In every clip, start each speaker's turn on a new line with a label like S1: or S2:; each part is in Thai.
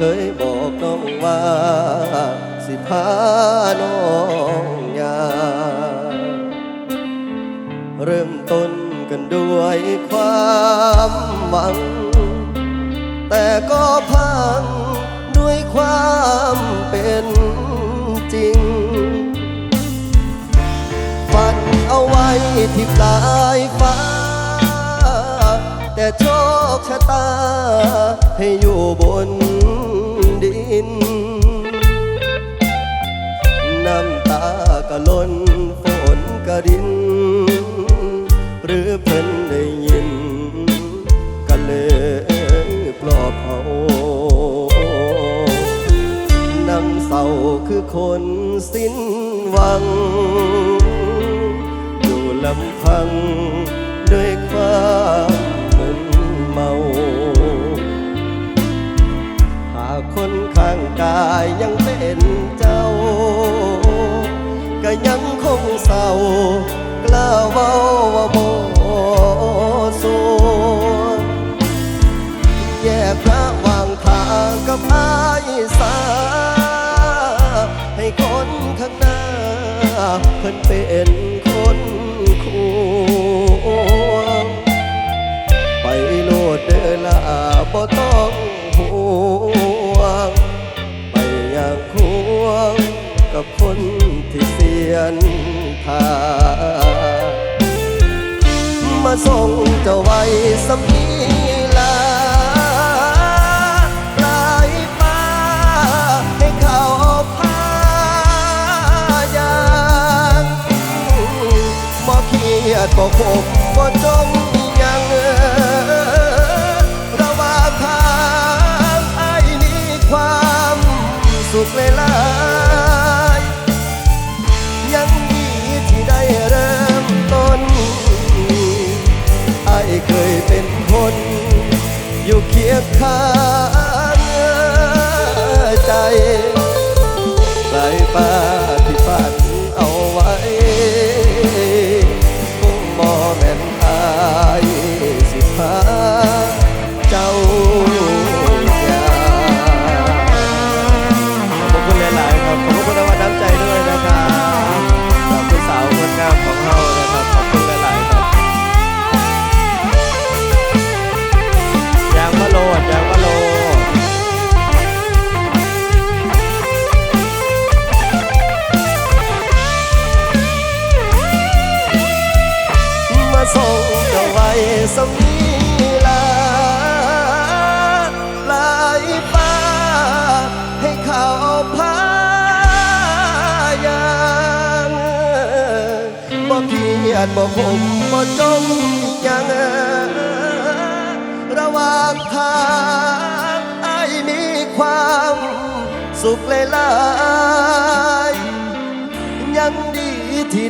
S1: เคยบอกน้องว่า สิพาน้องยาเริ่มต้นกันด้วยความหวัง แต่ก็พังด้วยความเป็นจริง ฝันเอาไว้ที่ปลายฟ้า แต่โชคชะตาให้อยู่บน ดิน น้ำตาก็ล้นฝนก็ริน หรือเพิ่นได้ยินก็เลยปลอบเอาน้ำเศร้าคือคนสิ้นหวัง อยู่ลำพังด้วยความมึนเมา กายยังเป็นเจ้า ก็ยังคงเศร้ากล้าเว้าว่าโมสูแยกระหว่างทางกับอายสา ให้คนข้างหน้า เพิ่นเป็นคนควงไปโลดเดอลาบ่ต้องห่วง วงกับคนที่เสียนทางมาส่งเจ้าไว้สำนีลาปลายฟ้าให้เขาพายางบ่เครียดบ่คมบ่จมยังเอ่อระว่าทางไอ้ายมีความสุขหลาย อยู่เคียงข้างใจไปลายฟ้า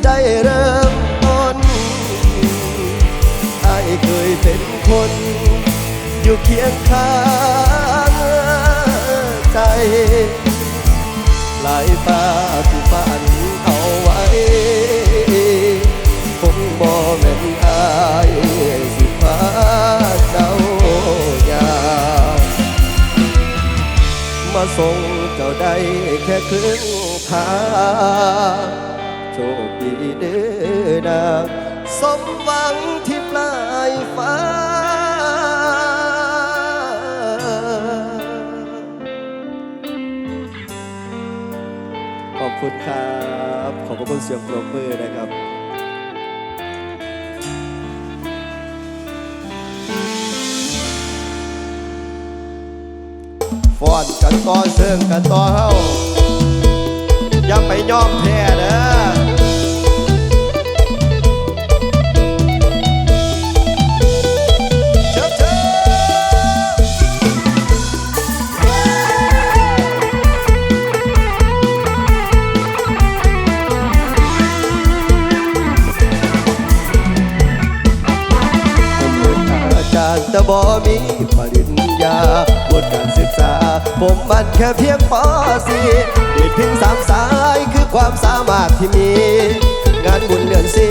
S1: ได้เริ่มต้นไอ้เคยเป็นคน อยู่เคียงข้างใจหลายฟ้าที่ฝันเอาไว้คงบ่แม่นอายสิพาเจ้าอยางมาส่งเจ้าได้แค่ครึ่งทางโชค เด้อนางสมหวังที่ปลายฟ้า ขอบคุณครับ ขอบพระคุณเสียงปรบมือนะครับฟอนกันต่อเชิงกันต่อเฮาอย่าไปยอมแพ้เด้อ ผมมันแค่เพียงป .4 เด็กเพียงสามสายคือความสามารถที่มี งานบุญเดือนสี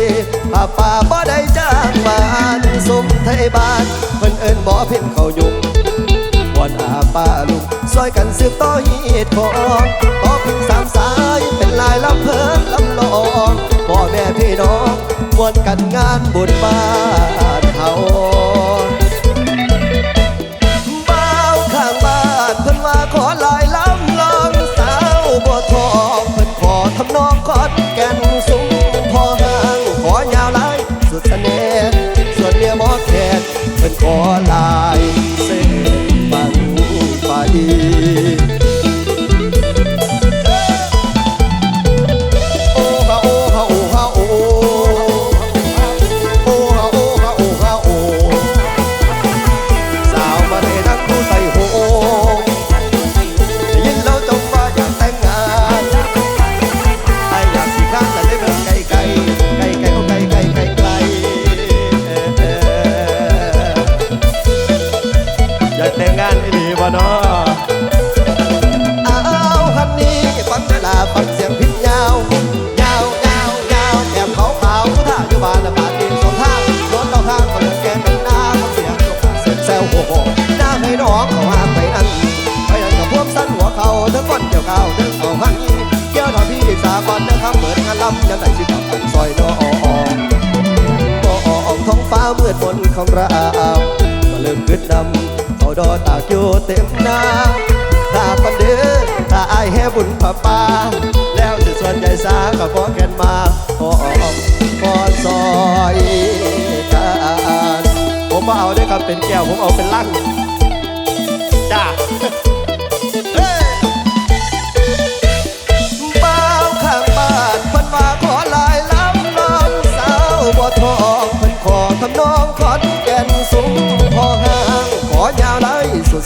S1: ผ้าป่าบ่ได้จ้างวานสมไทบ้านเพิ่นเอิ้นหมอเพ่นเขายุงวอนอาป้าลุงซอยกันสืบต่อฮีดของต่อเพึ่งสามสายเป็นลายลำเพิ่นลำลองพ่อแม่พี่น้องมวนกันงานบุญบ้านเฮา เำเหมือนงานลำยันไหนสิกับกันซอยน้อมองท้องฟ้ามืดมนของเราก็เริ่มขึ้นดำเขาดอตากอยู่เต็มหน้าถ้าปันเดือถ้าอายแห่บุญผาป่าแล้วจะส่วนใหญ่สาก็ขอแกนมาขอออกขอซอยกันผมมาเอาได้ครับเป็นแก้วผมเอาเป็นลั่ง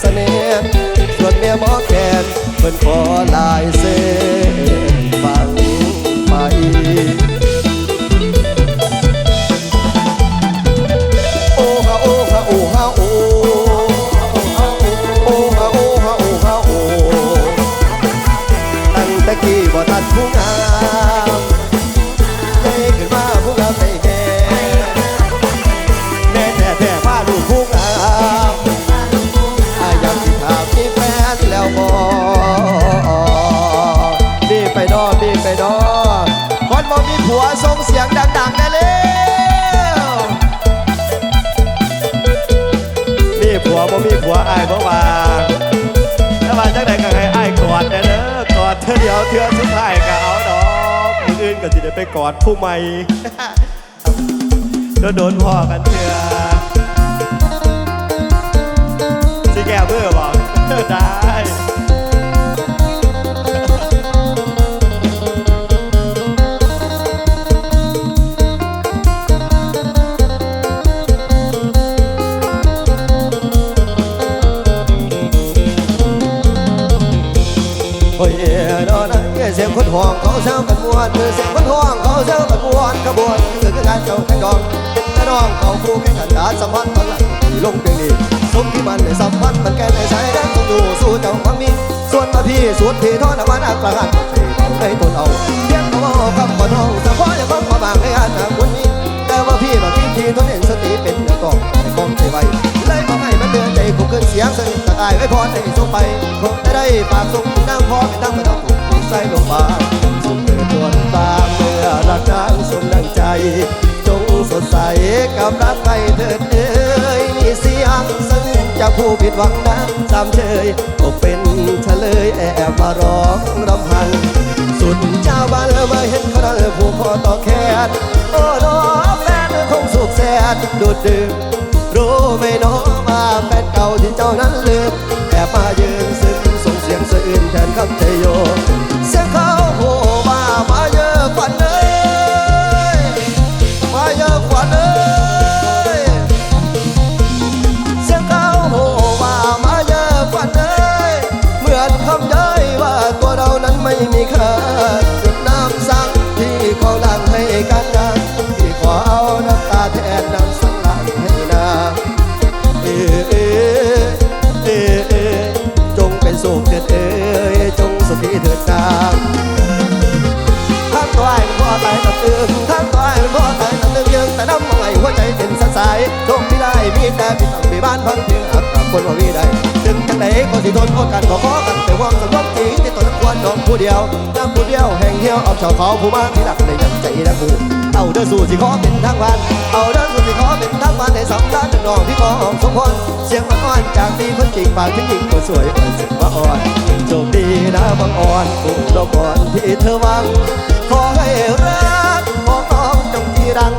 S1: สน่ห์ส่วนเมียหมอแคนเพิ่นขอลายเส้น เธอเทือสุดท้ายก็เอาดอกคนอื่นก็สิได้ไปกอดผู้ใหม่โดนโดนพ่อกันเถื่อสิแก้เบื่อบอกได้ งคนห่วงเขาเช้ากันมวนเสียงคนห่วงเขาเช้ากันมวนขบวนคือการเจ้าแข่งดองแต่น้องเขาคู่แข่งกันดาสัมพันธ์ตอนหลังที่ลงเพียงนี้สมที่มันในสัมพันธ์มันแก่ในสายแดนคงอยู่สู้เจ้าฟังมีส่วนมาพี่สวนพี่ทอดน้ำมันอักประกันเขาได้ตนเอาเพียงเขาว่าคำขอน้องสะพออย่าบังมาบางให้อาจารย์คนนี้แต่ว่าพี่มาคิดทีทนเห็นสติเป็นอย่างกองในกองใจไว้เลยบอกให้มันเดือนใจผมขึ้นเสียงสนิทตายไว้พรให้ส่งไปคงได้ได้ฝากส่งนางพอไปตั้งไม่ต้องถูก ใส่ลงมาส่งเกิดจวนตามเมื่อรักนางสมดังใจ จงสดใสกับรักไปเถิดเอ้ยมีเสียงซึ่งจากผู้ผิดหวังนั้นสามเชยก็เป็นเฉลยแอบมาร้องรำพัน สุดเจ้าบ้านแล้วมาเห็นเขาได้ผูกคอต่อแขนโอ้น้อแฟนคงสุขแสนดูดดื่มรู้ไหมน้อมาแฟนเก่าที่เจ้านั้นลืมแอบมายืนซึ้งส่งเสียงสะอื้นแทนคำเทโย เสียงเขาโผล่มามาเยอะฝันเอ้ยมาเยอะฝันเอ้ยเสียงเขาโผล่มามาเยอะฝันเอ้ยเหมือนคำย้อยว่าตัวเรานั้นไม่มีค่า มีแต่พี่ต้องมีบ้านพังเพียงหักกับคนว่ามีได้ถึงจังไหนก็สิทนก็กันก็ขอกันแต่ว่าสำนึกจริงที่ตนควรน้องผู้เดียวน้ำผู้เดียวแห่งเหี่ยวเอาชาวเขาผู้บ้านที่รักในยังใจนะกูเอาเดินสู่สิขอเป็นทางวันเอาเดินสู่สิขอเป็นทางวันในสำคัญน้องพี่กองสมพรเสียงมันอ่อนจากที่คนจริงปากที่จริงคนสวยคนสึกว่าอ่อนโชคดีนะบางอ่อนกูรอก่อนที่เธอวังขอให้รักของน้องจงที่รัง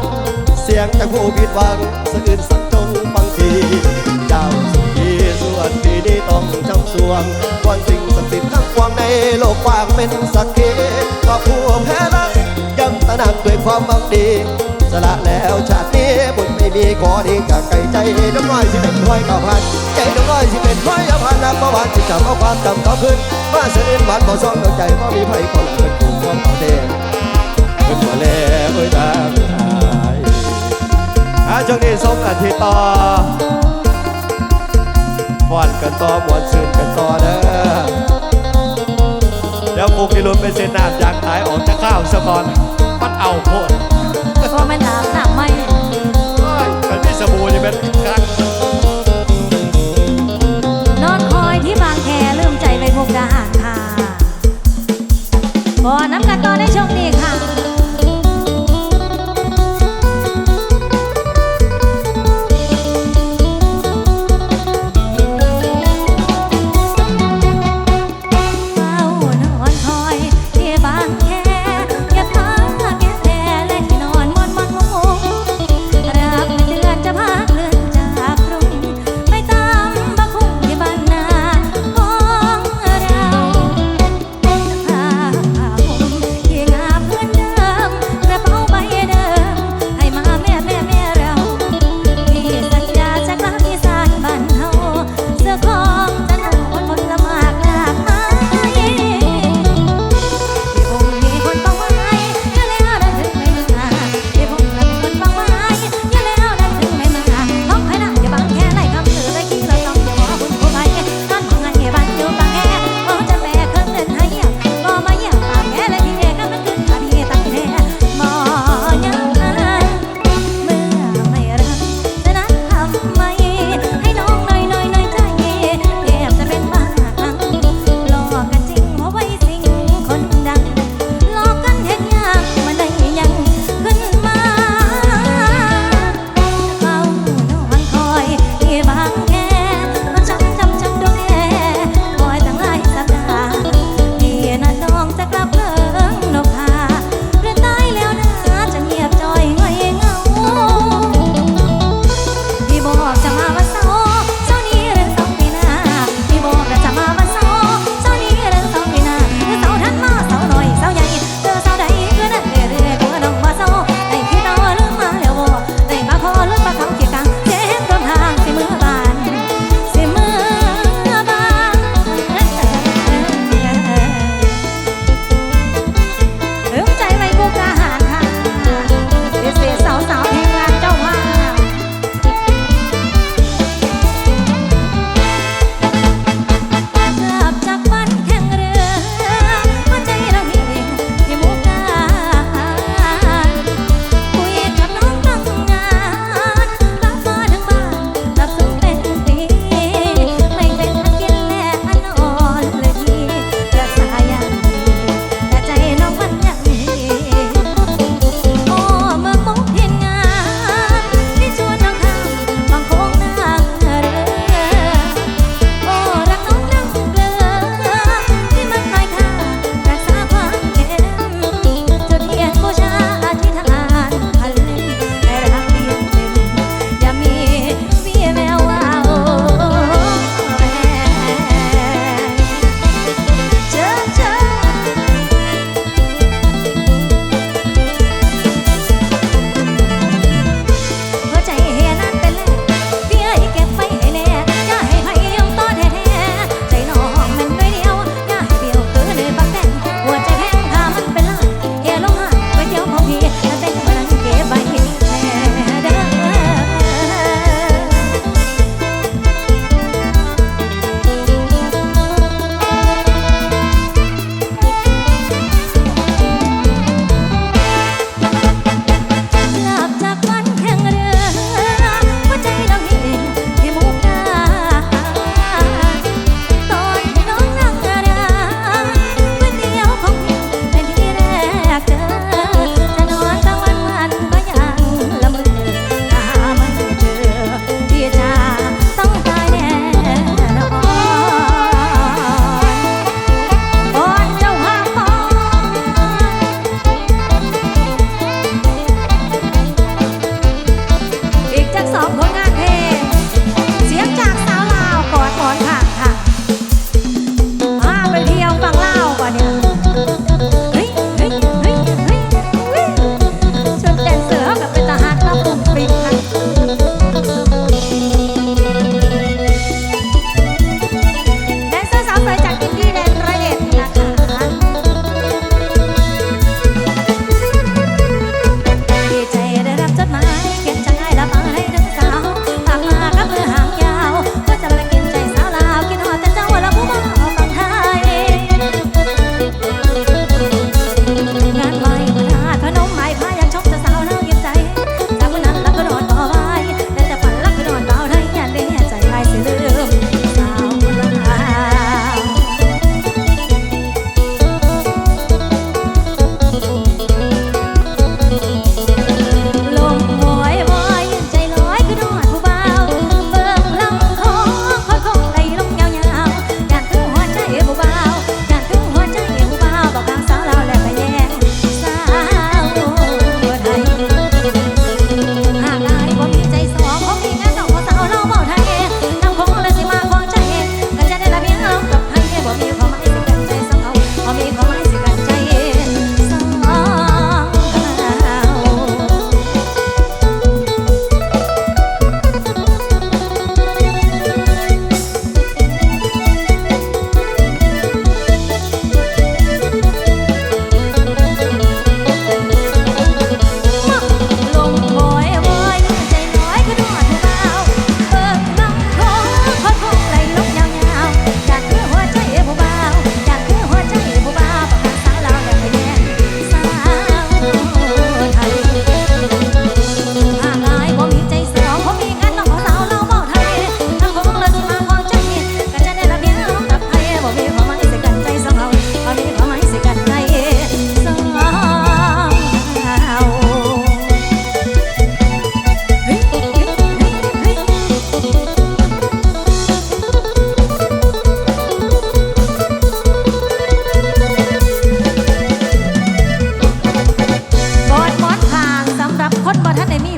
S1: สียงจากผู้ผิดหวังสะอื่นสักจงบางทีเจ้าสุขีส่วนปีนี้ต้องจำสวงควันสิ่งศักดิ์สิทธิ์ทั้งปวงในโลกกว้างเป็นสักขีก็ผู้แพ้รักยังตระหนักด้วยความบังดี สละแล้วชาตินี้บุญไม่มีขอดีจากไก่ใจน้องน้อยสิเป็นร้อยเก้าพันใจน้องน้อยสิเป็นร้อยอพันนักเมื่อวานที่จำเอาความจำเขาขึ้นมาเสด็จหวานบ่ซ่องดวงใจก็มีไผคนละเป็นผู้ของเอาเด่นเป็นหัวเล่เอ้ยตาม อาช่วงนี้ส่งอาทิตย์ต่อฟอนกันต่อมวนซื่นกันต่อเด้อเดี๋ยวกูกิรุนไปเซ็นน้ำยางขายออกจากข้าวซะก่อนมันเอาโพ
S2: ดพอมันอา
S3: บน้ำไม่เอ้ยมันมีสบู่นี่เป็นครั้งนอนคอยที่บางแคลืมใจไปมุกดา
S2: หารค่ะพอน้ำกันต่อในช่วงนี้ค่ะ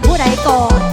S2: ผู้ใดก่อน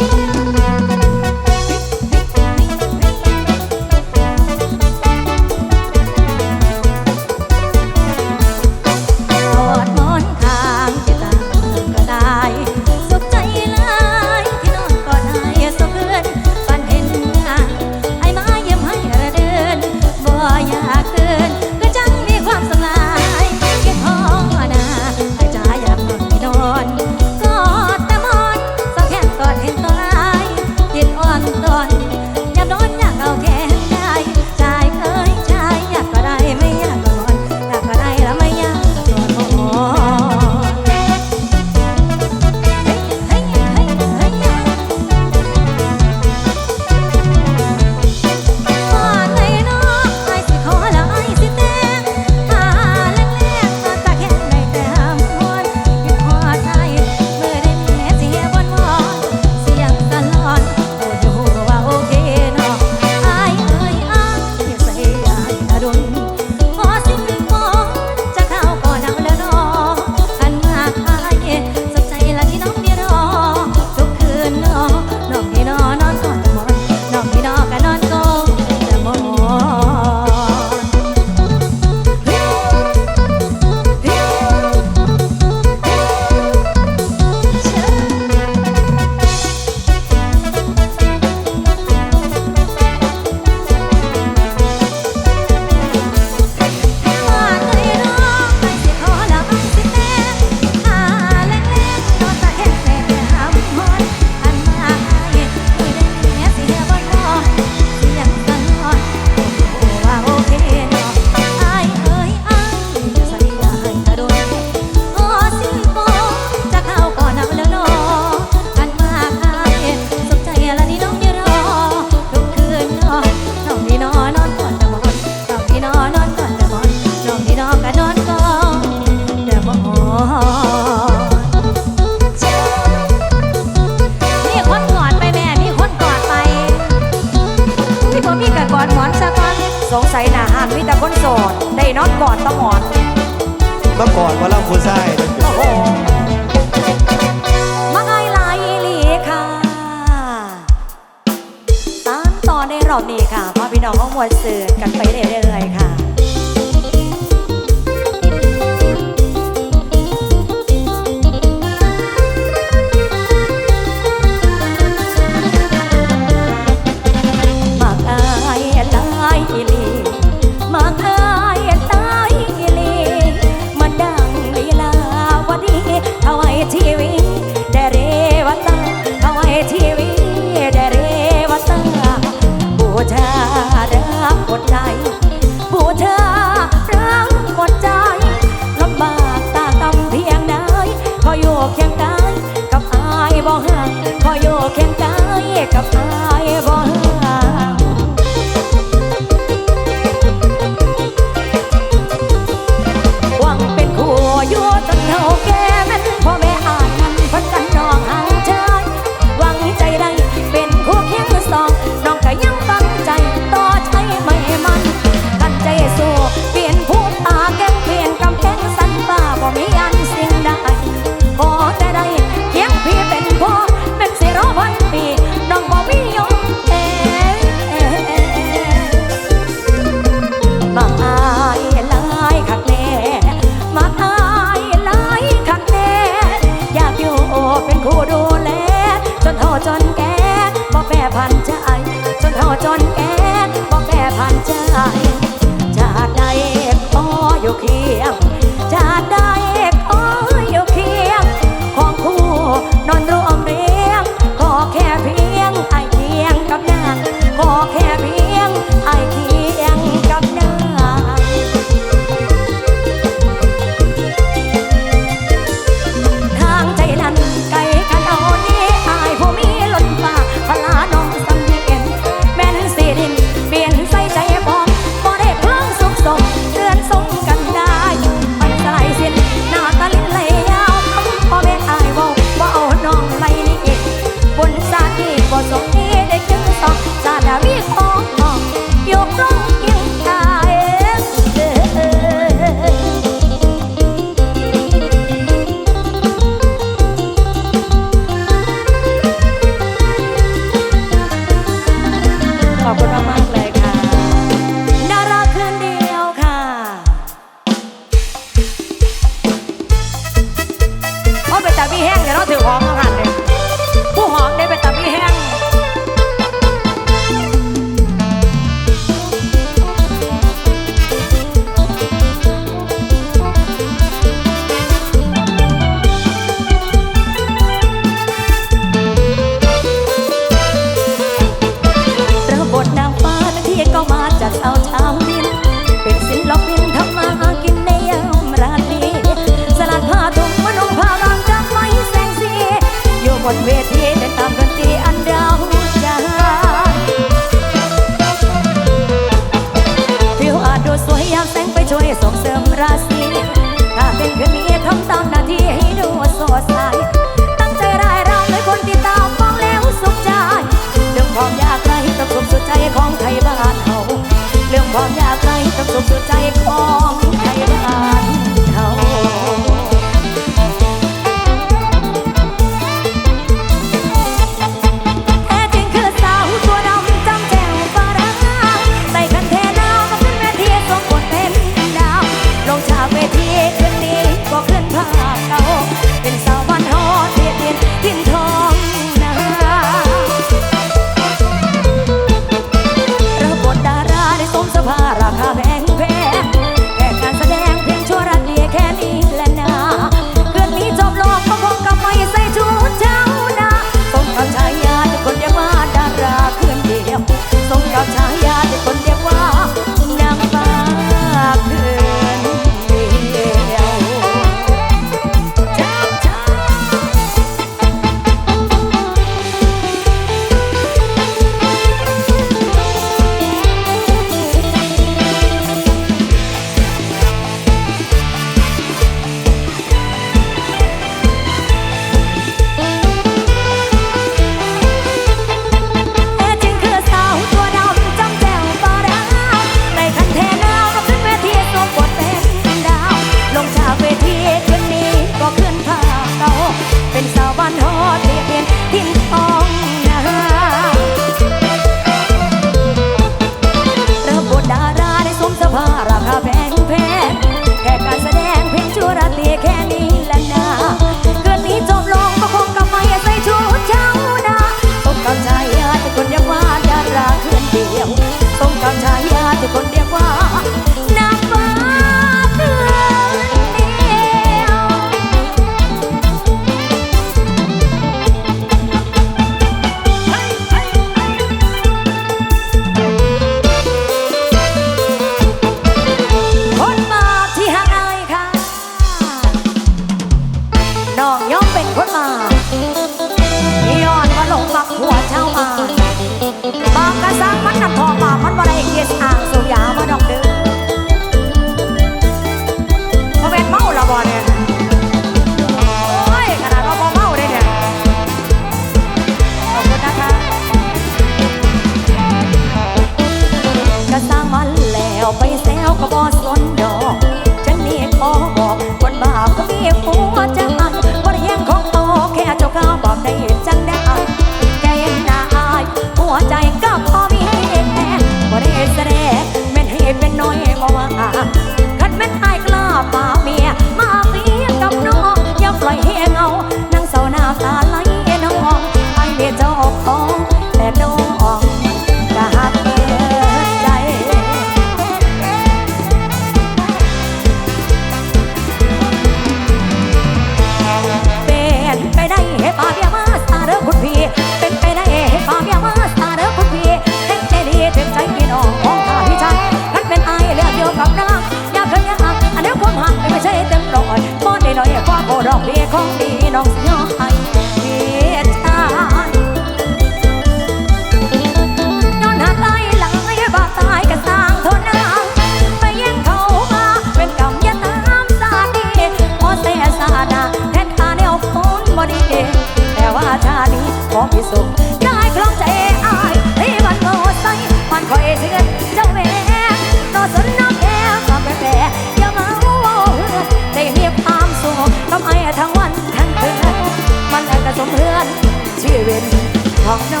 S2: no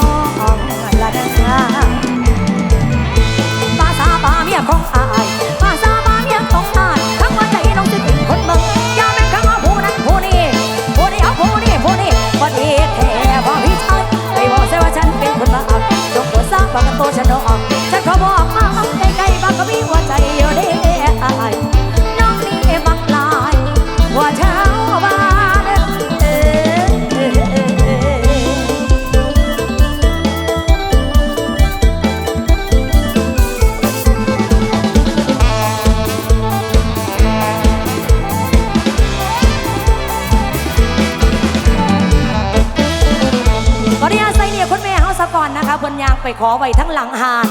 S2: ไปขอไว้ทั้งหลังหาน